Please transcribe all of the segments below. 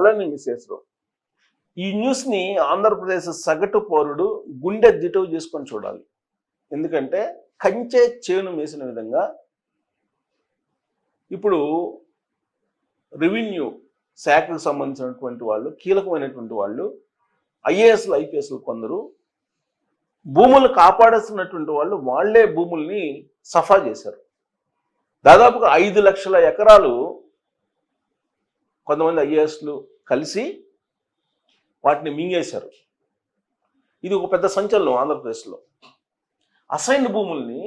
అలానే మిస్సెస్ ఈ న్యూస్ని ఆంధ్రప్రదేశ్ సగటు పౌరుడు గుండె దిటవు చేసుకొని చూడాలి. ఎందుకంటే కంచె చేను వేసిన విధంగా ఇప్పుడు రెవెన్యూ శాఖకు సంబంధించినటువంటి వాళ్ళు కీలకమైనటువంటి వాళ్ళు ఐఏఎస్లు ఐపీఎస్లు కొందరు భూములు కాపాడేస్తున్నటువంటి వాళ్ళు వాళ్ళే భూముల్ని సఫా చేశారు. దాదాపుగా ఐదు లక్షల ఎకరాలు కొంతమంది ఐఏఎస్లు కలిసి వాటిని మింగేశారు. ఇది ఒక పెద్ద సంచలనం ఆంధ్రప్రదేశ్లో. అసైన్ భూముల్ని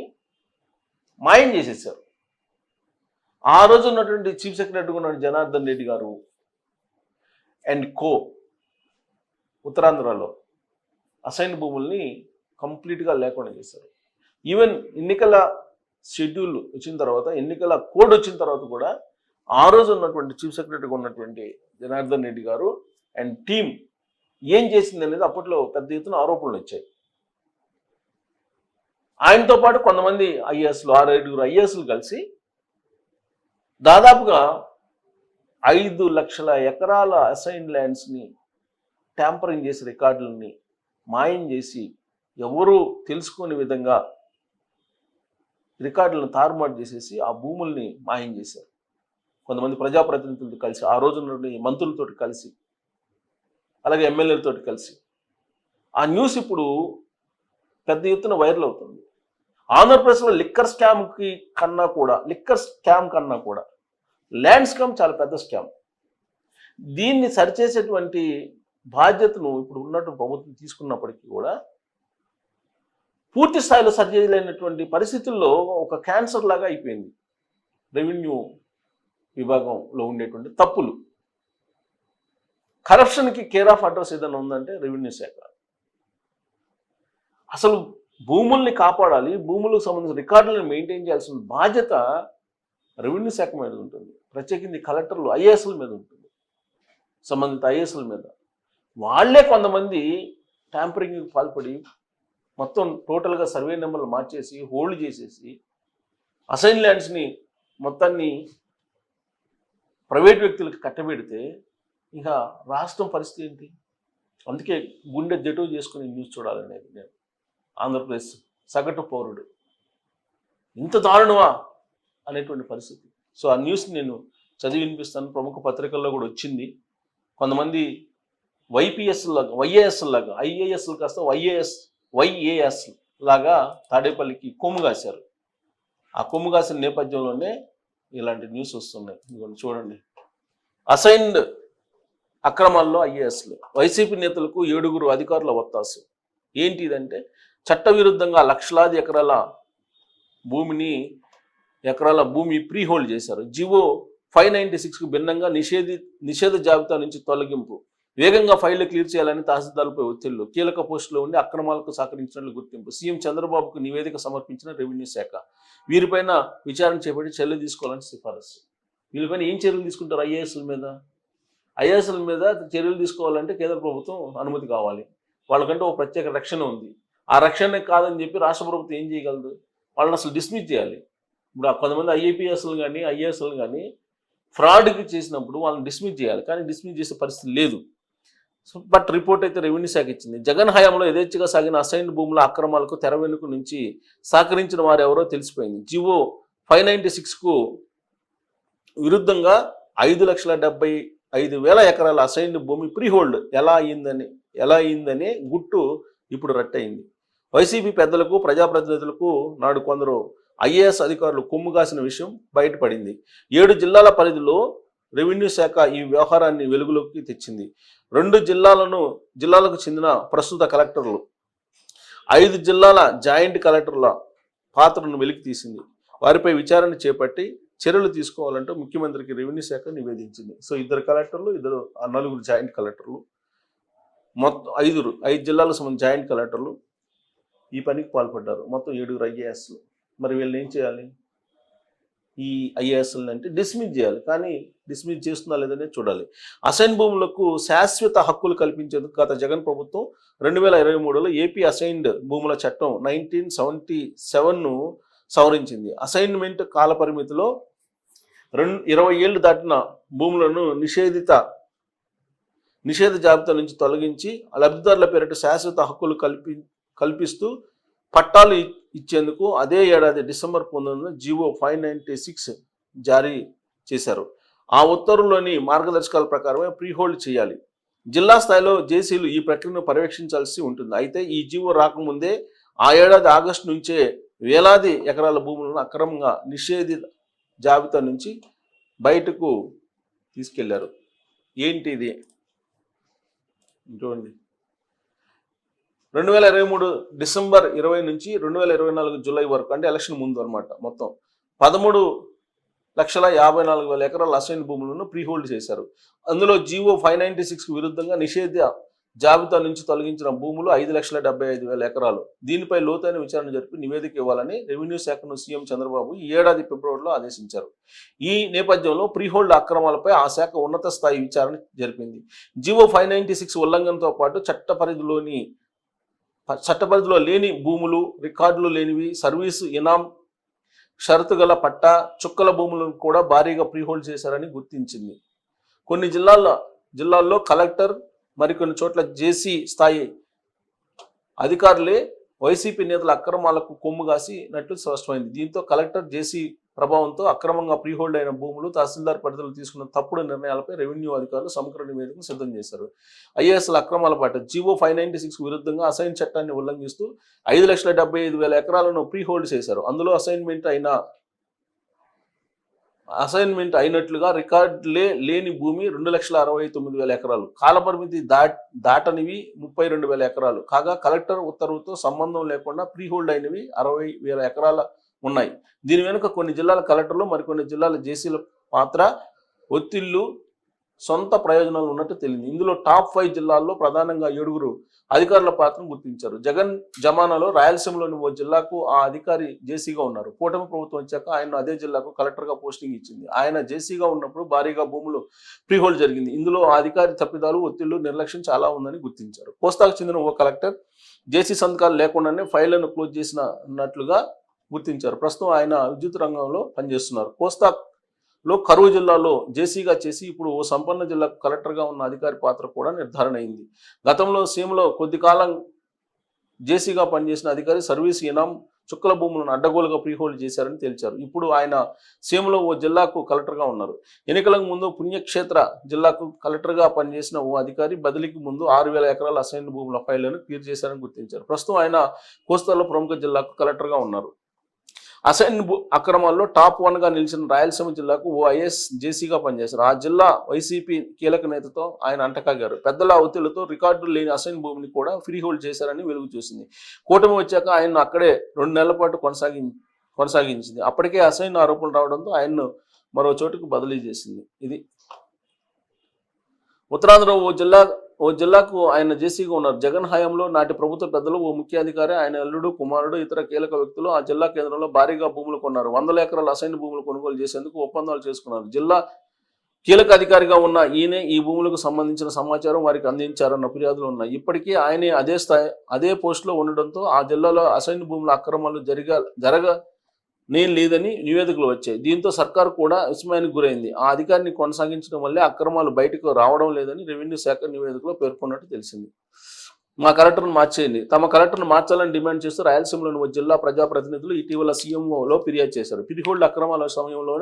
మాయం చేసేసారు ఆ రోజు ఉన్నటువంటి చీఫ్ సెక్రటరీగా ఉన్న జనార్దన్ రెడ్డి గారు అండ్ కో ఉత్తరాంధ్రలో అసైన్ భూముల్ని కంప్లీట్గా లేకుండా చేశారు. ఈవెన్ ఎన్నికల షెడ్యూల్ వచ్చిన తర్వాత ఎన్నికల కోడ్ వచ్చిన తర్వాత కూడా ఆ రోజు ఉన్నటువంటి చీఫ్ సెక్రటరీగా ఉన్నటువంటి జనార్దన్ రెడ్డి గారు అండ్ టీం ఏం చేసింది అనేది అప్పట్లో పెద్ద ఎత్తున ఆరోపణలు వచ్చాయి. ఆయనతో పాటు కొంతమంది ఐఏఎస్లు ఆరు ఐదుగురు ఐఏఎస్లు కలిసి దాదాపుగా ఐదు లక్షల ఎకరాల అసైన్ ల్యాండ్స్ని ట్యాంపరింగ్ చేసి రికార్డులని మాయం చేసి ఎవరు తెలుసుకునే విధంగా రికార్డులను తారుమారు చేసేసి ఆ భూముల్ని మాయం చేశారు. కొంతమంది ప్రజాప్రతినిధులతో కలిసి ఆ రోజు మంత్రులతో కలిసి అలాగే ఎమ్మెల్యేలతో కలిసి. ఆ న్యూస్ ఇప్పుడు పెద్ద ఎత్తున వైరల్ అవుతుంది. ఆంధ్రప్రదేశ్లో లిక్కర్ స్కామ్కి కన్నా కూడా లిక్కర్ స్కామ్ కన్నా కూడా ల్యాండ్ స్కామ్ చాలా పెద్ద స్కామ్. దీన్ని సరిచేసేటువంటి బాధ్యతను ఇప్పుడు ఉన్నటువంటి ప్రభుత్వం తీసుకున్నప్పటికీ కూడా పూర్తి స్థాయిలో సరిచేయలేనటువంటి పరిస్థితుల్లో ఒక క్యాన్సర్ లాగా అయిపోయింది. రెవెన్యూ విభాగంలో ఉండేటువంటి తప్పులు. కరప్షన్కి కేర్ ఆఫ్ అడ్రస్ ఏదైనా ఉందంటే రెవెన్యూ శాఖ. అసలు భూముల్ని కాపాడాలి భూములకు సంబంధించిన రికార్డులను మెయింటైన్ చేయాల్సిన బాధ్యత రెవెన్యూ శాఖ మీద ఉంటుంది. ప్రత్యేకించి కలెక్టర్లు ఐఏఎస్ల మీద ఉంటుంది. సంబంధిత ఐఏఎస్ల మీద. వాళ్ళే కొంతమంది ట్యాంపరింగ్కి పాల్పడి మొత్తం టోటల్గా సర్వే నెంబర్లు మార్చేసి హోల్డ్ చేసేసి అసైన్ ల్యాండ్స్ని మొత్తాన్ని ప్రైవేట్ వ్యక్తులకు కట్టబెడితే ఇక రాష్ట్రం పరిస్థితి ఏంటి? అందుకే గుండె జటో చేసుకుని న్యూస్ చూడాలనేది నేను. ఆంధ్రప్రదేశ్ సగటు పౌరుడు. ఇంత దారుణమా? అనేటువంటి పరిస్థితి. సో ఆ న్యూస్ నేను చదివి వినిపిస్తాను. ప్రముఖ పత్రికల్లో కూడా వచ్చింది. కొంతమంది వైపీఎస్ లాగా వైఏఎస్ లాగా ఐఏఎస్లు కాస్త వైఏఎస్ వైఏఎస్ లాగా తాడేపల్లికి కొమ్ము కాశారు. ఆ కొమ్ము కాసిన నేపథ్యంలోనే ఇలాంటి న్యూస్ వస్తున్నాయి. చూడండి. అసైన్డ్ అక్రమాల్లో ఐఏఎస్లు. వైసీపీ నేతలకు ఏడుగురు అధికారుల ఒత్తాసు. ఏంటి ఇదంటే చట్టవిరుద్ధంగా లక్షలాది ఎకరాల భూమిని ఎకరాల భూమి ప్రీ హోల్డ్ చేశారు. జివో ఫైవ్ నైంటీ సిక్స్కు భిన్నంగా నిషేధి నిషేధ జాబితా నుంచి తొలగింపు. వేగంగా ఫైళ్ళు క్లియర్ చేయాలని తహసీల్దార్లపై ఒత్తిళ్ళు. కీలక పోస్టులో ఉండి అక్రమాలకు సహకరించినట్లు గుర్తింపు. సీఎం చంద్రబాబుకు నివేదిక సమర్పించిన రెవెన్యూ శాఖ. వీరిపైన విచారణ చేపట్టి చర్యలు తీసుకోవాలని సిఫారసు. వీళ్ళపైన ఏం చర్యలు తీసుకుంటారు ఐఏఎస్ల మీద? ఐఏఎస్ల మీద చర్యలు తీసుకోవాలంటే కేంద్ర ప్రభుత్వం అనుమతి కావాలి. వాళ్ళకంటే ఒక ప్రత్యేక రక్షణ ఉంది. ఆ రక్షణ కాదని చెప్పి రాష్ట్ర ప్రభుత్వం ఏం చేయగలదు? వాళ్ళని అసలు డిస్మిస్ చేయాలి. ఇప్పుడు ఆ కొంతమంది ఐఏపీఎస్లు కానీ ఐఏఎస్లు కానీ ఫ్రాడ్కి చేసినప్పుడు వాళ్ళని డిస్మిస్ చేయాలి. కానీ డిస్మిస్ చేసే పరిస్థితి లేదు. బట్ రిపోర్ట్ అయితే రెవెన్యూ శాఖ ఇచ్చింది. జగన్ హయాంలో యథేచ్ఛగా సాగిన అసైన్ భూముల అక్రమాలకు తెర వెనుక నుంచి సహకరించిన వారు ఎవరో తెలిసిపోయింది. జివో ఫైవ్ నైంటీ సిక్స్కు విరుద్ధంగా ఐదు లక్షల డెబ్బై ఐదు వేల ఎకరాల అసైన్డ్ భూమి ప్రీహోల్డ్ ఎలా అయిందని ఎలా అయిందని గుట్టు ఇప్పుడు రట్టయింది. వైసీపీ పెద్దలకు ప్రజాప్రతినిధులకు నాడు కొందరు ఐఏఎస్ అధికారులు కొమ్ము కాసిన విషయం బయటపడింది. ఏడు జిల్లాల పరిధిలో రెవెన్యూ శాఖ ఈ వ్యవహారాన్ని వెలుగులోకి తెచ్చింది. రెండు జిల్లాలను జిల్లాలకు చెందిన ప్రస్తుత కలెక్టర్లు. ఐదు జిల్లాల జాయింట్ కలెక్టర్ల పాత్రను వెలికి తీసింది. వారిపై విచారణ చేపట్టి చర్యలు తీసుకోవాలంటూ ముఖ్యమంత్రికి రెవెన్యూ శాఖ నివేదించింది. సో ఇద్దరు కలెక్టర్లు ఇద్దరు ఆ నలుగురు జాయింట్ కలెక్టర్లు. మొత్తం ఐదురు ఐదు జిల్లాలకు సంబంధించిన జాయింట్ కలెక్టర్లు ఈ పనికి పాల్పడ్డారు. మొత్తం ఏడుగురు ఐఏఎస్లు. మరి వీళ్ళని ఏం చేయాలి? ఈ ఐఏఎస్ఎల్ అంటే డిస్మిస్ చేయాలి. కానీ డిస్మిస్ చేస్తుందా లేదనే చూడాలి. అసైన్ భూములకు శాశ్వత హక్కులు కల్పించేందుకు గత జగన్ ప్రభుత్వం రెండు వేల ఇరవై మూడులో ఏపీ అసైన్డ్ భూముల చట్టం నైన్టీన్ సెవెంటీ సెవెన్ను సవరించింది. అసైన్మెంట్ కాల పరిమితిలో రెండు ఇరవై ఏళ్ళు దాటిన భూములను నిషేధిత నిషేధ జాబితా నుంచి తొలగించి లబ్ధిదారుల పేరిట శాశ్వత హక్కులు కల్పి కల్పిస్తూ పట్టాలు ఇ- ఇచ్చేందుకు అదే ఏడాది డిసెంబర్ పంతొమ్మిదిన జీవో ఫైవ్ నైంటీ సిక్స్ జారీ చేశారు. ఆ ఉత్తర్వులోని మార్గదర్శకాల ప్రకారమే ప్రీహోల్డ్ చేయాలి. జిల్లా స్థాయిలో జేసీలు ఈ ప్రక్రియను పర్యవేక్షించాల్సి ఉంటుంది. అయితే ఈ జీవో రాకముందే ఆ ఏడాది ఆగస్టు నుంచే వేలాది ఎకరాల భూములను అక్రమంగా నిషేధిత జాబితా నుంచి బయటకు తీసుకెళ్ళారు. ఏంటి ఇది చూడండి రెండు వేల ఇరవై మూడు డిసెంబర్ ఇరవై నుంచి రెండు వేల ఇరవై నాలుగు జూలై వరకు అంటే ఎలక్షన్ ముందు అనమాట మొత్తం. పదమూడు లక్షల యాభై నాలుగు వేల ఎకరాల అసైన్ భూములను ప్రీ హోల్డ్ చేశారు. అందులో జీవో ఫైవ్ నైన్టీ సిక్స్ విరుద్ధంగా నిషేధ జాబితా నుంచి తొలగించిన భూములు ఐదు లక్షల డెబ్బై ఐదు వేల ఎకరాలు. దీనిపై లోతైన విచారణ జరిపి నివేదిక ఇవ్వాలని రెవెన్యూ శాఖను సీఎం చంద్రబాబు ఈ ఏడాది ఫిబ్రవరిలో ఆదేశించారు. ఈ నేపథ్యంలో ప్రీహోల్డ్ అక్రమాలపై ఆ శాఖ ఉన్నత స్థాయి విచారణ జరిపింది. G O five ninety six ఉల్లంఘనతో పాటు చట్ట పరిధిలోని చట్టపరిధిలో లేని భూములు రికార్డులు లేనివి సర్వీసు ఇనాం షరతు గల పట్టా చుక్కల భూములను కూడా భారీగా ప్రీహోల్డ్ చేశారని గుర్తించింది. కొన్ని జిల్లాల్లో జిల్లాల్లో కలెక్టర్ మరికొన్ని చోట్ల జేసీ స్థాయి అధికారులే వైసీపీ నేతల అక్రమాలకు కొమ్ము కాసినట్లు స్పష్టమైంది. దీంతో కలెక్టర్ జేసీ ప్రభావంతో అక్రమంగా ప్రీహోల్డ్ అయిన భూములు తహసీల్దార్ పరిధిలో తీసుకున్న తప్పుడు నిర్ణయాలపై రెవెన్యూ అధికారులు సమగ్ర నివేదికను సిద్ధం చేశారు. ఐఏఎస్ల అక్రమాల పాట G O five ninety six విరుద్ధంగా అసైన్ చట్టాన్ని ఉల్లంఘిస్తూ ఐదు లక్షల డెబ్బై ఐదు వేల ఎకరాలను ప్రీహోల్డ్ చేశారు. అందులో అసైన్మెంట్ అయిన అసైన్మెంట్ అయినట్లుగా రికార్డులే లేని భూమి రెండు లక్షల అరవై తొమ్మిది వేల ఎకరాలు. కాలపరిమితి దాట్ దాటనివి ముప్పై రెండు వేల ఎకరాలు. కాగా కలెక్టర్ ఉత్తర్వుతో సంబంధం లేకుండా ప్రీహోల్డ్ అయినవి అరవై వేల ఎకరాల ఉన్నాయి. దీని వెనుక కొన్ని జిల్లాల కలెక్టర్లు మరికొన్ని జిల్లాల జేసీల పాత్ర ఒత్తిళ్ళు సొంత ప్రయోజనాలు ఉన్నట్టు తెలియదు. ఇందులో టాప్ ఫైవ్ జిల్లాల్లో ప్రధానంగా ఏడుగురు అధికారుల పాత్రను గుర్తించారు. జగన్ జమానాలో రాయలసీమలోని ఓ జిల్లాకు ఆ అధికారి జేసీగా ఉన్నారు. కూటమి ప్రభుత్వం వచ్చాక ఆయన అదే జిల్లాకు కలెక్టర్గా పోస్టింగ్ ఇచ్చింది. ఆయన జేసీగా ఉన్నప్పుడు భారీగా భూములు ఫ్రీహోల్డ్ జరిగింది. ఇందులో ఆ అధికారి తప్పిదాలు ఒత్తిళ్ళు నిర్లక్ష్యం చాలా ఉందని గుర్తించారు. కోస్తాకు చెందిన ఓ కలెక్టర్ జేసీ సంతకాలు లేకుండానే ఫైళ్ళను క్లోజ్ చేసినట్లుగా గుర్తించారు. ప్రస్తుతం ఆయన విద్యుత్ రంగంలో పనిచేస్తున్నారు. కోస్తా లో కరువు జిల్లాలో జేసీగా చేసి ఇప్పుడు ఓ సంపన్న జిల్లాకు కలెక్టర్గా ఉన్న అధికారి పాత్ర కూడా నిర్ధారణ అయింది. గతంలో సీఎంలో కొద్ది కాలం జేసీగా పనిచేసిన అధికారి సర్వీస్ ఇనాం చుక్కల భూములను అడ్డగోలుగా ప్రీహోల్డ్ చేశారని తేల్చారు. ఇప్పుడు ఆయన సీఎంలో ఓ జిల్లాకు కలెక్టర్గా ఉన్నారు. ఎన్నికలకు ముందు పుణ్యక్షేత్ర జిల్లాకు కలెక్టర్గా పనిచేసిన ఓ అధికారి బదిలీకి ముందు ఆరు వేల ఎకరాల అసైన్ భూముల ఫైళ్ళను క్లియర్ చేశారని గుర్తించారు. ప్రస్తుతం ఆయన కోస్తాలో ప్రముఖ జిల్లాకు కలెక్టర్గా ఉన్నారు. అసైన్ భూ అక్రమాల్లో టాప్ వన్గా నిలిచిన రాయలసీమ జిల్లాకు ఓ ఐఎస్ జేసీగా పనిచేశారు. ఆ జిల్లా వైసీపీ కీలక నేతతో ఆయన అంటకాగారు. పెద్దల ఒత్తిళ్ళతో రికార్డులు లేని అసైన్ భూమిని కూడా ఫ్రీ హోల్డ్ చేశారని వెలుగు చూసింది. కూటమి వచ్చాక ఆయన అక్కడే రెండు నెలల పాటు కొనసాగి కొనసాగించింది. అప్పటికే అసైన్ ఆరోపణలు రావడంతో ఆయన్ను మరో చోటుకు బదిలీ చేసింది. ఇది ఉత్తరాంధ్ర ఓ జిల్లా ఓ జిల్లాకు ఆయన జేసీగా ఉన్నారు. జగన్ హయాంలో నాటి ప్రభుత్వ పెద్దలు ఓ ముఖ్య అధికారి ఆయన అల్లుడు కుమారుడు ఇతర కీలక వ్యక్తులు ఆ జిల్లా కేంద్రంలో భారీగా భూములు కొన్నారు. వందల ఎకరాల అసైన్ భూములు కొనుగోలు చేసేందుకు ఒప్పందాలు చేసుకున్నారు. జిల్లా కీలక అధికారిగా ఉన్న ఈయనే ఈ భూములకు సంబంధించిన సమాచారం వారికి అందించారన్న ఫిర్యాదులు ఉన్నాయి. ఇప్పటికీ ఆయనే అదే స్థాయి అదే పోస్టులో ఉండడంతో ఆ జిల్లాలో అసైన్ భూముల అక్రమాలు జరిగా జరగ నేను లేదని నివేదికలు వచ్చాయి. దీంతో సర్కారు కూడా విస్మయానికి గురైంది. ఆ అధికారిని కొనసాగించడం వల్లే అక్రమాలు బయటకు రావడం లేదని రెవెన్యూ శాఖ నివేదికలో పేర్కొన్నట్టు తెలిసింది. మా కలెక్టర్ను మార్చేయండి. తమ కలెక్టర్ను మార్చాలని డిమాండ్ చేస్తూ రాయలసీమలోని ఓ జిల్లా ప్రజాప్రతినిధులు ఇటీవల సీఎంఓలో ఫిర్యాదు చేశారు. పిరిహోల్డ్ అక్రమాల సమయంలో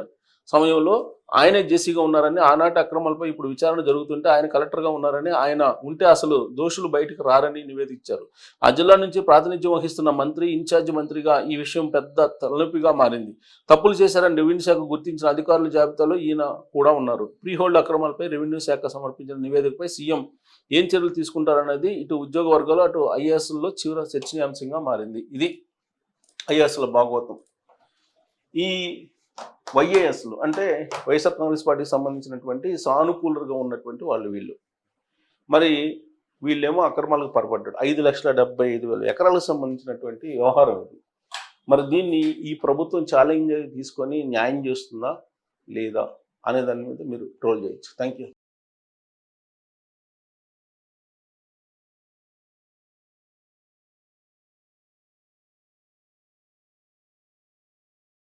సమయంలో ఆయనే జేసీగా ఉన్నారని ఆనాటి అక్రమాలపై ఇప్పుడు విచారణ జరుగుతుంటే ఆయన కలెక్టర్గా ఉన్నారని ఆయన ఉంటే అసలు దోషులు బయటకు రారని నివేదించారు. ఆ జిల్లా నుంచి ప్రాతినిధ్యం వహిస్తున్న మంత్రి ఇన్ఛార్జ్ మంత్రిగా ఈ విషయం పెద్ద తలనొప్పిగా మారింది. తప్పులు చేశారని రెవెన్యూ శాఖ గుర్తించిన అధికారుల జాబితాలో ఈయన కూడా ఉన్నారు. ప్రీహోల్డ్ అక్రమాలపై రెవెన్యూ శాఖ సమర్పించిన నివేదికపై సీఎం ఏం చర్యలు తీసుకుంటారనేది ఇటు ఉద్యోగ వర్గాలు అటు ఐఏఎస్లో చివర చర్చనీయాంశంగా మారింది. ఇది ఐఏఎస్ల భాగవతం ఈ వైఏఎస్లు అంటే వైఎస్ఆర్ కాంగ్రెస్ పార్టీకి సంబంధించినటువంటి సానుకూలంగా ఉన్నటువంటి వాళ్ళు వీళ్ళు. మరి వీళ్ళేమో అక్రమాలకు పరపడ్డాడు ఐదు లక్షల డెబ్బై ఐదు వేల ఎకరాలకు సంబంధించినటువంటి వ్యవహారం ఇది. మరి దీన్ని ఈ ప్రభుత్వం ఛాలెంజ్ తీసుకొని న్యాయం చేస్తుందా లేదా అనే దాని మీద మీరు ట్రోల్ చేయొచ్చు. Thank you